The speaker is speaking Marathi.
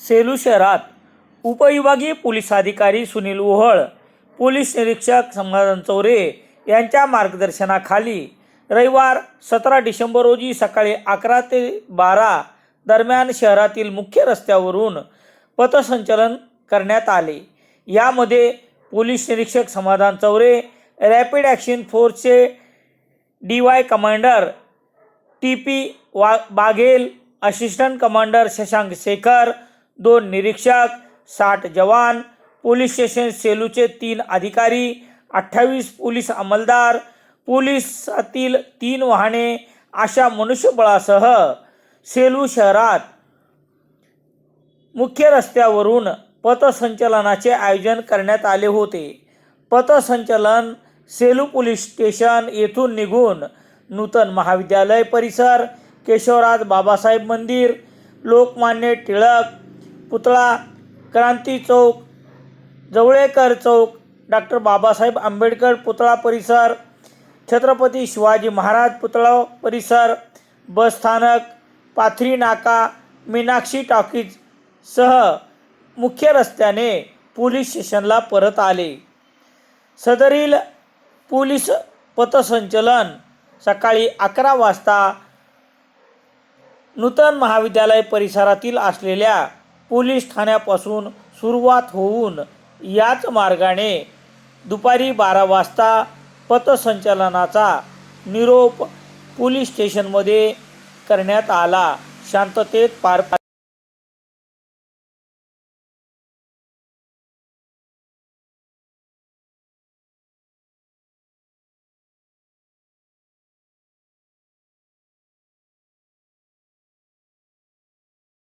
सेलू शहरात उपविभागीय पोलीस अधिकारी सुनील ओहळ पोलीस निरीक्षक समाधान चौरे यांच्या मार्गदर्शनाखाली रविवार सतरा डिसेंबर रोजी सकाळी अकरा ते बारा दरम्यान शहरातील मुख्य रस्त्यावरून पथसंचलन करण्यात आले. यामध्ये पोलीस निरीक्षक समाधान चौरे रॅपिड ॲक्शन फोर्सचे D Y commander T P वा बाघेल असिस्टंट कमांडर शशांक शेखर दोन निरीक्षक साठ जवान पोलीस स्टेशन सेलूचे तीन अधिकारी अठ्ठावीस पोलीस अंमलदार पोलिसातील तीन वाहने अशा मनुष्यबळासह सेलू शहरात मुख्य रस्त्यावरून पथसंचलनाचे आयोजन करण्यात आले होते. पथसंचलन सेलू पोलीस स्टेशन येथून निघून नूतन महाविद्यालय परिसर केशवराज बाबासाहेब मंदिर लोकमान्य टिळक पुतळा क्रांती चौक जवळेकर चौक डॉक्टर बाबासाहेब आंबेडकर पुतळा परिसर छत्रपती शिवाजी महाराज पुतळा परिसर बसस्थानक पाथरी नाका मीनाक्षी टॉकीज सह मुख्य रस्त्याने पोलीस स्टेशनला परत आले. सदरील पोलीस पथसंचलन सकाळी अकरा वाजता नूतन महाविद्यालय परिसरातील असलेल्या पोलीस ठाण्यापासून सुरुवात होऊन याच मार्गाने दुपारी बारा वाजता पथसंचलनाचा निरोप पोलीस स्टेशनमध्ये करण्यात आला. शांततेत पार पा